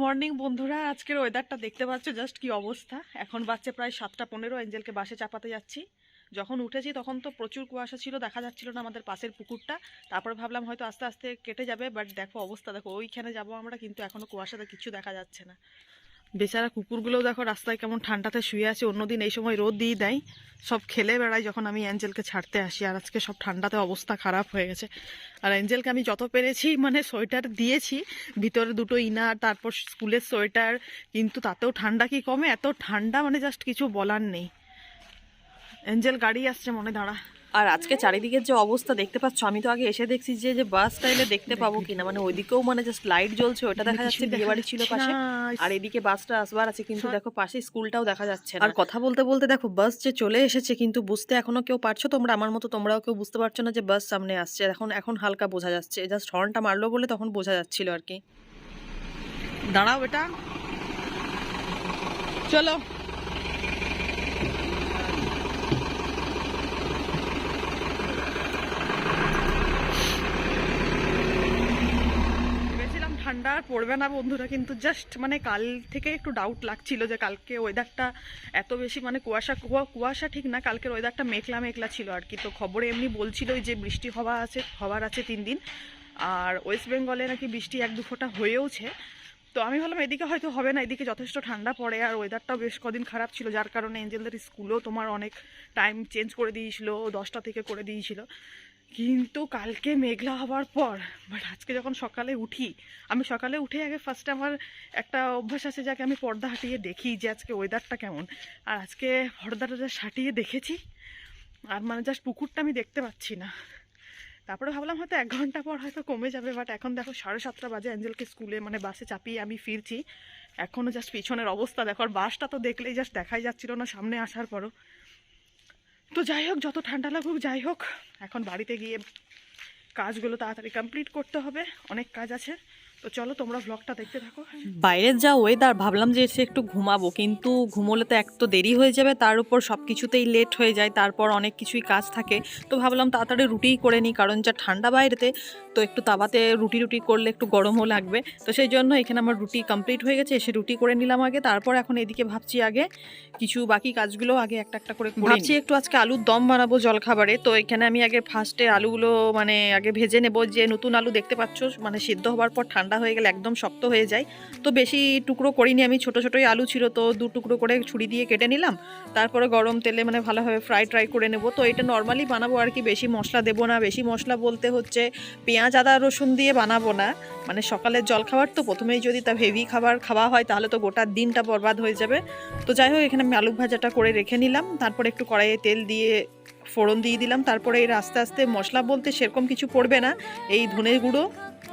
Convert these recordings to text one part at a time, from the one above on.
Morning, বন্ধুরা। আজকের ওয়েদারটা দেখতে পাচ্ছ জাস্ট কি অবস্থা। এখন বাচ্চা প্রায় সাতটা পনেরো, এঞ্জেলকে বাসে চাপাতে যাচ্ছি। যখন উঠেছি তখন তো প্রচুর কুয়াশা ছিল, দেখা যাচ্ছিল না আমাদের পাশের পুকুরটা। তারপরে ভাবলাম হয়তো আস্তে আস্তে কেটে যাবে বাট দেখো অবস্থা, দেখো ওইখানে যাব আমরা, কিন্তু এখনও কুয়াশাতে কিছু দেখা যাচ্ছে না। বেচারা কুকুরগুলোও দেখো রাস্তায় কেমন ঠান্ডাতে শুয়ে আছে, অন্যদিন এই সময় রোদ দিয়ে দেয়। সব খেলে বেড়ায় যখন আমি অ্যাঞ্জেলকে ছাড়তে আসি, আর আজকে সব ঠান্ডাতে অবস্থা খারাপ হয়ে গেছে। আর অ্যাঞ্জেলকে আমি যত পেরেছি মানে সোয়েটার দিয়েছি, ভিতরে দুটো ইনার, তারপর স্কুলের সোয়েটার, কিন্তু তাতেও ঠান্ডা কি কমে? এত ঠান্ডা মানে জাস্ট কিছু বলার নেই। অ্যাঞ্জেল, গাড়ি আসছে মনে দাঁড়া। আর আজকে চারিদিকের যে অবস্থা দেখতে পাচ্ছ আমি তো আগে এসে দেখছি যে যে বাস স্টাইলে দেখতে পাবো কিনা। মানে ওইদিকেও মানে জাস্ট লাইট জ্বলছে ওটা দেখা যাচ্ছে বিয়ে বাড়ি ছিল পাশে। আর এদিকে বাসটা আসবার আছে কিন্তু দেখো পাশে স্কুলটাও দেখা যাচ্ছে আর কথা বলতে বলতে দেখো বাস যে চলে এসেছে কিন্তু বুঝতে এখনও কেউ পারছ তোমরা? আমার মতো তোমরাও কেউ বুঝতে পারছ না যে বাস সামনে আসছে? এখন এখন হালকা বোঝা যাচ্ছে। জাস্ট হর্নটা মারলো বলে তখন বোঝা যাচ্ছিল আর কি। দাঁড়াও এটা। চলো ভেবেছিলাম ঠান্ডা আর পড়বে না বন্ধুরা, কিন্তু জাস্ট মানে কাল থেকে একটু ডাউট লাগছিল যে কালকে ওয়েদারটা এত বেশি মানে কুয়াশা, কুয়া- কুয়াশা ঠিক না, কালকের ওয়েদারটা মেঘলা মেঘলা ছিল আর কি। তো খবরে এমনি বলছিলই যে বৃষ্টি হওয়া আছে, হওয়ার আছে তিন দিন। আর ওয়েস্ট বেঙ্গলে নাকি বৃষ্টি এক দু ফোঁটা হয়েওছে। তো আমি ভাবলাম এদিকে হয়তো হবে না, এদিকে যথেষ্ট ঠান্ডা পড়ে আর ওয়েদারটাও বেশ কদিন খারাপ ছিল, যার কারণে এঞ্জেলদের স্কুলও তোমার অনেক টাইম চেঞ্জ করে দিয়েছিল, দশটা থেকে করে দিয়েছিল। কিন্তু কালকে মেঘলা হওয়ার পর বাট আজকে যখন সকালে উঠি, আমি সকালে উঠে আগে ফার্স্টে আমার একটা অভ্যাস আছে যাকে আমি পর্দা হাঁটিয়ে দেখি যে আজকে ওয়েদারটা কেমন। আর আজকে পর্দাটা যা সাটিয়ে দেখেছি, আর মানে জাস্ট পুকুরটা আমি দেখতে পাচ্ছি না। তারপরে ভাবলাম হয়তো এক ঘণ্টা পর হয়তো কমে যাবে বাট এখন দেখো সাড়ে সাতটা বাজে, অ্যাঞ্জেলকে স্কুলে মানে বাসে চাপিয়ে আমি ফিরছি। এখনও জাস্ট পিছনের অবস্থা, দেখো আর বাসটা তো দেখলেই জাস্ট দেখাই যাচ্ছিল না, সামনে আসার পরও। তো যাই হোক, যত ঠান্ডা লাগুক, যাই হোক। এখন বাড়িতে গিয়ে কাজগুলো তাড়াতাড়ি কমপ্লিট করতে হবে। অনেক কাজ আছে। তো চলো তোমরা ব্লগটা দেখতে থাকো বাইরের যা ওয়েদার ভাবলাম যে এসে একটু ঘুমাবো কিন্তু ঘুমোলে তো এক তো দেরি হয়ে যাবে তার উপর সব কিছুতেই লেট হয়ে যায় তারপর অনেক কিছুই কাজ থাকে। তো ভাবলাম তাড়াতাড়ি রুটিই করে নিই কারণ যা ঠান্ডা বাইরেতে তো একটু তাওয়াতে রুটি রুটি করলে একটু গরমও লাগবে। তো সেই জন্য এখানে আমার রুটি কমপ্লিট হয়ে গেছে এসে রুটি করে নিলাম আগে তারপর এখন এদিকে ভাবছি আগে কিছু বাকি কাজগুলো আগে একটা একটা করে করে ভাবছি একটু আজকে আলুর দম বানাবো জলখাবারে তো এখানে আমি আগে ফার্স্টে আলুগুলো মানে আগে ভেজে নেব যে নতুন আলু দেখতে পাচ্ছ মানে সিদ্ধ হওয়ার পর ঠান্ডা হয়ে গেলে একদম শক্ত হয়ে যায়। তো বেশি টুকরো করিনি আমি, ছোট ছোটোই আলু ছিল তো দু টুকরো করে ছুরি দিয়ে কেটে নিলাম। তারপরে গরম তেলে মানে ভালোভাবে ফ্রাই ট্রাই করে নেব। তো এটা নর্মালি বানাবো আর কি, বেশি মশলা দেবো না। বেশি মশলা বলতে হচ্ছে পেঁয়াজ, আদা, রসুন দিয়ে বানাবো না। মানে সকালের জল খাবার তো প্রথমেই যদি তা হেভি খাবার খাওয়া হয় তাহলে তো গোটা দিনটা বরবাদ হয়ে যাবে। তো যাই হোক, এখানে আমি আলু ভাজাটা করে রেখে নিলাম। তারপরে একটু কড়াইয়ে তেল দিয়ে ফোড়ন দিয়ে দিলাম। তারপরে এর আস্তে আস্তে মশলা বলতে সেরকম কিছু পড়বে না। এই ধনে গুঁড়ো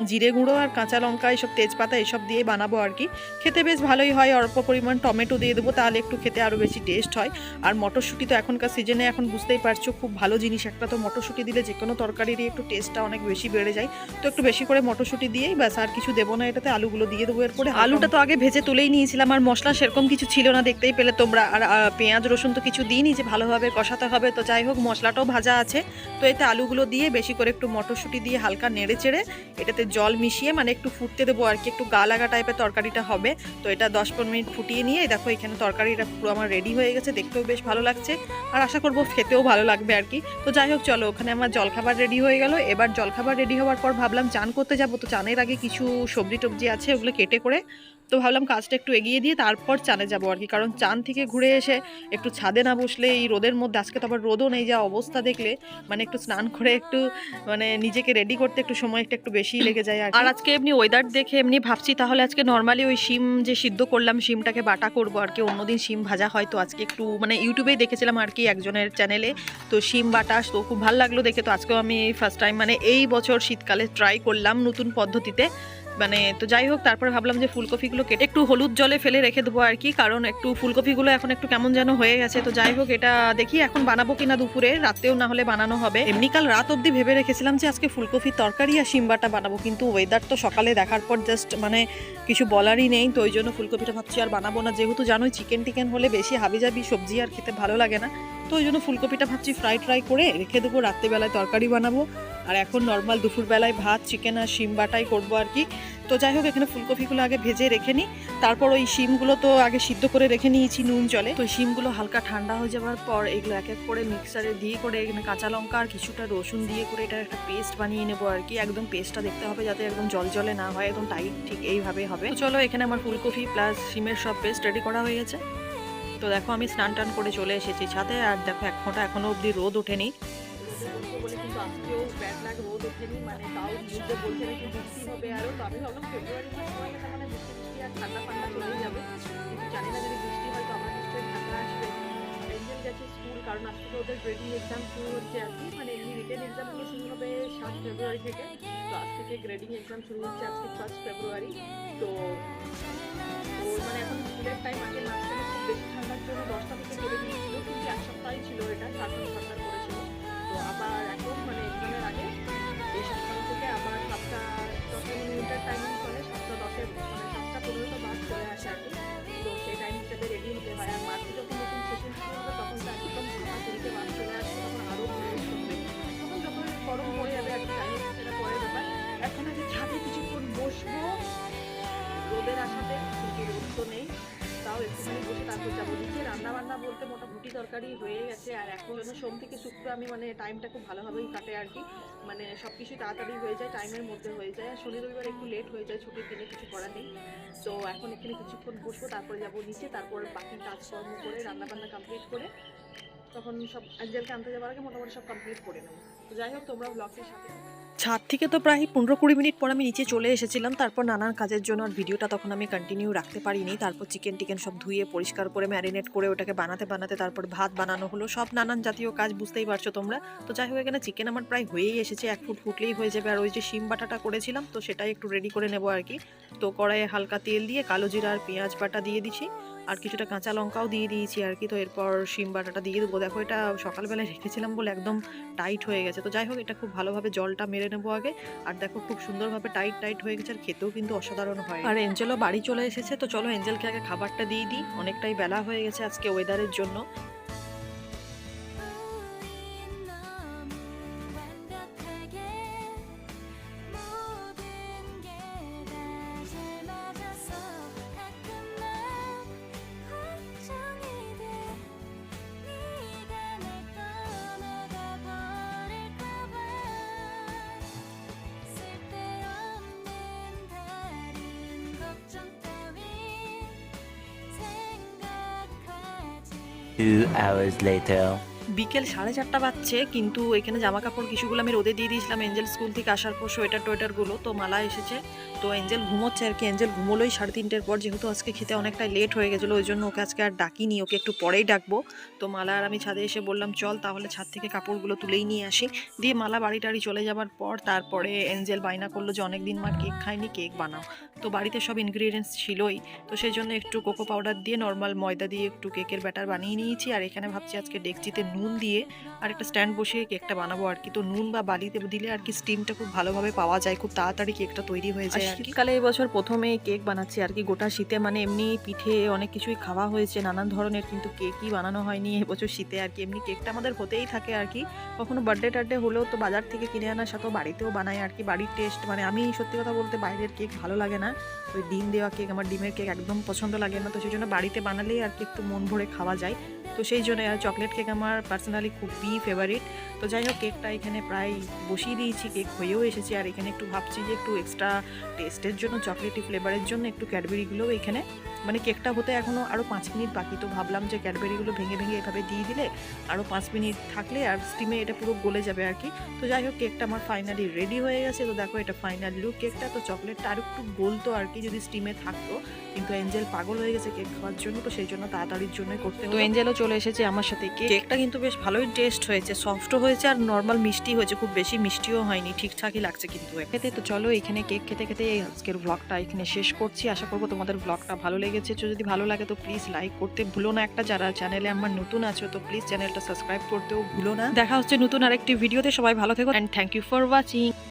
জিরে গুঁড়ো আর কাঁচা লঙ্কা এইসব তেজপাতা এসব দিয়ে বানাবো আর কি। খেতে বেশ ভালোই হয়, অল্প পরিমাণ টমেটো দিয়ে দেবো, তাহলে একটু খেতে আরও বেশি টেস্ট হয়। আর মটরশুঁটি তো এখনকার সিজনে এখন বুঝতেই পারছ, খুব ভালো জিনিস। একটা তো মটরশুঁটি দিলে যে কোনো তরকারিরই একটু টেস্টটা অনেক বেশি বেড়ে যায়। তো একটু বেশি করে মটরশুঁটি দিয়েই ব্যাস, আর কিছু দেবো না এটাতে, আলুগুলো দিয়ে দেবো এরপরে। আলুটা তো আগে ভেজে তুলেই নিয়েছিলাম, আর মশলা সেরকম কিছু ছিল না, দেখতেই পেলে তোমরা। আর পেঁয়াজ, রসুন তো কিছু দিইনি যে ভালোভাবে কষাতে হবে, তো যাই হোক, মশলাটাও ভাজা আছে। তো এতে আলুগুলো দিয়ে বেশি করে একটু মটরশুঁটি দিয়ে হালকা নেড়ে চেড়ে এটাতে জল মিশিয়ে মানে একটু ফুটতে দেবো আর কি, একটু গা লাগা টাইপের তরকারিটা হবে। তো এটা দশ পনেরো মিনিট ফুটিয়ে নিয়ে, দেখো এখানে তরকারিটা পুরো আমার রেডি হয়ে গেছে, দেখতেও বেশ ভালো লাগছে। আর আশা করব খেতেও ভালো লাগবে আর কি। তো যাই হোক, চলো ওখানে আমার জলখাবার রেডি হয়ে গেল। এবার জলখাবার রেডি হওয়ার পর ভাবলাম চান করতে যাব। তো চানের আগে কিছু সবজি টবজি আছে, ওগুলো কেটে করে, তো ভাবলাম কাজটা একটু এগিয়ে দিয়ে তারপর চানে যাব আর কি। কারণ চান থেকে ঘুরে এসে একটু ছাদে না বসলে এই রোদের মধ্যে, আজকে তো আবার রোদও নেই যা অবস্থা দেখলে মানে একটু স্নান করে একটু মানে নিজেকে রেডি করতে একটু সময় একটু একটু বেশি লেগে যায় আর আজকে এমনি ওয়েদার দেখে এমনি ভাবছি, তাহলে আজকে নর্মালি ওই শিম যে সিদ্ধ করলাম, শিমটাকে বাটা করব আর কি। অন্যদিন শিম ভাজা হয়, তো আজকে একটু মানে ইউটিউবেই দেখেছিলাম আর কি একজনের চ্যানেলে তো শিম বাটা, তো খুব ভালো লাগল দেখে। তো আজকেও আমি ফার্স্ট টাইম মানে এই বছর শীতকালে ট্রাই করলাম নতুন পদ্ধতিতে। মানে তো যাই হোক, তারপরে ভাবলাম যে ফুলকপিগুলো কেটে একটু হলুদ জলে ফেলে রেখে দেবো আর কি, কারণ একটু ফুলকপিগুলো এখন একটু কেমন যেন হয়ে গেছে। তো যাই হোক, এটা দেখি এখন বানাবো কিনা দুপুরে, রাতেও না হলে বানানো হবে। এমনি কাল রাত অবধি ভেবে রেখেছিলাম যে আজকে ফুলকপির তরকারি আর সিম্বাটা বানাবো, কিন্তু ওয়েদার তো সকালে দেখার পর জাস্ট মানে কিছু বলারই নেই, তো ওই জন্য ফুলকপিটা ভাবছি আর বানাবো না। যেহেতু জানোই চিকেন টিকেন হলে বেশি হাবিজাবি সবজি আর খেতে ভালো লাগে না, তো ওই জন্য ফুলকপিটা ভাবছি ফ্রাই ট্রাই করে রেখে দেবো, রাত্রেবেলায় তরকারি বানাবো। আর এখন নর্মাল দুপুরবেলায় ভাত চিকেন আর শিম বাটাই করব আর কি। তো যাই হোক, এখানে ফুলকপিগুলো আগে ভেজে রেখে নিই তারপর ওই শিমগুলো তো আগে সিদ্ধ করে রেখে নিয়েছি নুন জলে। তো শিমগুলো হালকা ঠান্ডা হয়ে যাওয়ার পর এগুলো এক এক করে মিক্সারে দিয়ে করে এখানে কাঁচা লঙ্কা আর কিছুটা রসুন দিয়ে করে এটা একটা পেস্ট বানিয়ে নেব আর কি। একদম পেস্টটা দেখতে হবে যাতে একদম জল জলে না হয়, একদম টাইট ঠিক এইভাবে হবে। চলো, এখানে আমার ফুলকপি প্লাস শিমের সব পেস্ট রেডি করা হয়ে গেছে। তো দেখো, আমি স্নান টান করে চলে এসেছি ছাদে। আর দেখো, এক ফোঁটা এখনও অবধি রোদ ওঠেনি। বলে কিন্তু আজকেও ব্যাড মানে তাও হবে আরও তো আমি ফান্ডা চলেই যাবে হয় তো স্কুল কারণ আজ থেকে ওদের গ্রেডিং এক্সাম শুরু হচ্ছে আর মানে এমনি রিটেন এক্সামগুলো শুরু হবে সাত ফেব্রুয়ারি থেকে তো গ্রেডিং এক্সাম শুরু হচ্ছে আজকে ফার্স্ট ফেব্রুয়ারি তো মানে এখন স্কুলের টাইম বেশি ঠান্ডার জন্য দশটা থেকে করে দিয়েছিল কিন্তু ছিল এটা শাসন সরকার করেছিল তো আবার এখন মানে এক্সামের আগে এই সপ্তাহ থেকে আবার সাতটা যখন উইন্টার টাইমিং চলে সাতটা দশের মানে সাতটা পনেরোটা বাস চলে আসে আর কি। তো সেই টাইম হিসেবে রেডি হতে হয়। আর মার্চে যখন নতুন সেশন শুরু হবে তখন তো একদম তিনটে বাস চলে আসবে তখন আরও প্রবেশ করবে তখন যখন গরম পড়ে যাবে আর না, সেটা পরে ব্যাপার এখন আগে ছাদে কিছুক্ষণ বসবো। রোদের আশাতে কিন্তু রোদ তো নেই। তাও একটুখানি বসে তারপর যাব। রান্না বলতে মোটামুটি তরকারি হয়ে গেছে, আর এখন সোম থেকে শুক্র আমি মানে টাইমটা খুব ভালোভাবেই কাটে আর কি। মানে সব কিছু তাড়াতাড়ি হয়ে যায় টাইমের মধ্যে হয়ে যায়। আর শনি রবিবার একটু লেট হয়ে যায়, ছুটির দিনে কিছু করার নেই। তো এখন এখানে কিছুক্ষণ বসবো, তারপরে যাব নিচে, তারপর বাকি কাজকর্ম করে রান্না বান্না কমপ্লিট করে, তখন সব অ্যাঞ্জেলকে আনতে যাওয়ার আগে মোটামুটি সব কমপ্লিট করে নেব। তো যাই হোক তোমরা ব্লগের সাথে ছাদ থেকে তো প্রায় পনেরো কুড়ি মিনিট পর আমি নিচে চলে এসেছিলাম। তারপর নানান কাজের জন্য আর ভিডিওটা তখন আমি কন্টিনিউ রাখতে পারিনি। তারপর চিকেন টিকেন সব ধুয়ে পরিষ্কার করে ম্যারিনেট করে ওটাকে বানাতে বানাতে তারপর ভাত বানানো হলো। সব নানান জাতীয় কাজ বুঝতেই পারছ তোমরা। তো যাই হোক, এখানে চিকেন আমার প্রায় হয়েই এসেছে। এক ফুট ফুটলেই হয়ে যাবে। আর ওই যে শিম বাটাটা করেছিলাম, তো সেটাই একটু রেডি করে নেব আর কি। তো কড়াইয়ে হালকা তেল দিয়ে কালো জিরা আর পেঁয়াজ বাটা দিয়ে দিছি আর কিছুটা কাঁচা লঙ্কাও দিয়ে দিয়েছি আর কি। তো এরপর শিম বাটাটা দিয়ে দেবো। দেখো এটা সকালবেলায় রেখেছিলাম বলে একদম টাইট হয়ে গেছে। তো যাই হোক, এটা খুব ভালোভাবে জলটা মেরে নেব আগে। আর দেখো খুব সুন্দরভাবে টাইট টাইট হয়ে গেছে আর খেতেও কিন্তু অসাধারণ হয়। আর এঞ্জেলও বাড়ি চলে এসেছে। তো চলো এঞ্জেলকে আগে খাবারটা দিয়ে দিই। অনেকটাই বেলা হয়ে গেছে আজকে ওয়েদারের জন্য। বিকেল সাড়ে চারটা বাজছে, কিন্তু এখানে জামা কাপড় কিছুগুলো আমি রোদে দিয়ে দিয়েছিলাম। এঞ্জেল স্কুল থেকে আসার পর সোয়েটার টোয়েটারগুলো তো মালা এসেছে। তো এঞ্জেল ঘুমোচ্ছে আর কি। এঞ্জেল ঘুমোলোই সাড়ে তিনটের পর, যেহেতু আজকে খেতে অনেকটা লেট হয়ে গেছিল, ওই জন্য ওকে আজকে আর ডাকিনি, ওকে একটু পরেই ডাকবো। তো মালা আর আমি ছাদে এসে বললাম, চল তাহলে ছাদ থেকে কাপড়গুলো তুলেই নিয়ে আসি। দিয়ে মালা বাড়ি টাড়ি চলে যাবার পর, তারপরে এঞ্জেল বায়না করল যে অনেক দিন মা কেক খায়নি, কেক বানাও। তো বাড়িতে সব ইনগ্রিডিয়েন্টস ছিলই। তো সেই জন্য একটু কোকো পাউডার দিয়ে নর্মাল ময়দা দিয়ে একটু কেকের ব্যাটার বানিয়ে নিয়েছি। আর এখানে ভাবছি আজকে ডেকচিতে নুন দিয়ে আর একটা স্ট্যান্ড বসিয়ে কেকটা বানাবো আর কি। তো নুন বা বালিতে দিলে আর কি স্টিমটা খুব ভালোভাবে পাওয়া যায়, খুব তাড়াতাড়ি কেকটা তৈরি হয়ে যায়। শীতকালে এবছর প্রথমে কেক বানাচ্ছি আর কি। গোটা শীতে মানে এমনি পিঠে অনেক কিছুই খাওয়া হয়েছে, নানান ধরনের, কিন্তু কেকই বানানো হয়নি এবছর শীতে আর কি। এমনি কেকটা আমাদের হতেই থাকে আর কি। কখনো বার্থডে টার্থডে হলেও তো বাজার থেকে কিনে আনার সাথেও বাড়িতেও বানাই আর কি। বাড়ির টেস্ট মানে আমি সত্যি কথা বলতে বাইরের কেক ভালো লাগে না। ওই ডিম দেওয়া কেক, আমার ডিমের কেক একদম পছন্দ লাগে না। তো সেই জন্য বাড়িতে বানালেই আর কি একটু মন ভরে খাওয়া যায়। তো সেই জন্য আর চকলেট কেক আমার পার্সোনালি খুবই ফেভারিট তো যাই হোক, কেকটা এখানে প্রায় বসিয়ে দিয়েছি, কেক হয়েও এসেছে। আর এখানে একটু ভাবছি যে একটু এক্সট্রা টেস্টের জন্য চকলেটি ফ্লেভারের জন্য একটু ক্যাডবেরিগুলোও এখানে মানে কেকটা হতে এখনও আরও পাঁচ মিনিট বাকি তো ভাবলাম যে ক্যাডবেরিগুলো ভেঙে ভেঙে এভাবে দিয়ে দিলে আরও পাঁচ মিনিট থাকলে আর স্টিমে এটা পুরো গলে যাবে আর কি। তো যাই হোক কেকটা আমার ফাইনালি রেডি হয়ে গেছে। তো দেখো এটা ফাইনাল লুক কেকটা। তো চকলেটটা আর একটু গলতো আর কি যদি স্টিমে থাকতো। কিন্তু এঞ্জেল পাগল হয়ে গেছে কেক খাওয়ার জন্য তো সেই জন্য তাড়াতাড়ির জন্যই করতে তো এঞ্জেলও চলে এসেছে আমার সাথে। কেকটা কিন্তু বেশ ভালোই টেস্ট হয়েছে সফটও হয়েছে আর নর্মাল মিষ্টি হয়েছে। খুব বেশি মিষ্টিও হয়নি ঠিকঠাকই লাগছে কিন্তু খেতে তো চলো এখানে কেক খেতে খেতে এই আজকের ব্লগটা এখানে শেষ করছি। আশা করব তোমাদের ব্লগটা ভালো লেগেছে যদি ভালো লাগে তো প্লিজ লাইক করতে ভুলো না। একটা যারা চ্যানেলে আমার নতুন আছো তো প্লিজ চ্যানেলটা সাবস্ক্রাইব করতেও ভুলো না। দেখা হচ্ছে নতুন আরেকটি ভিডিওতে সবাই ভালো থেকো। And thank you for watching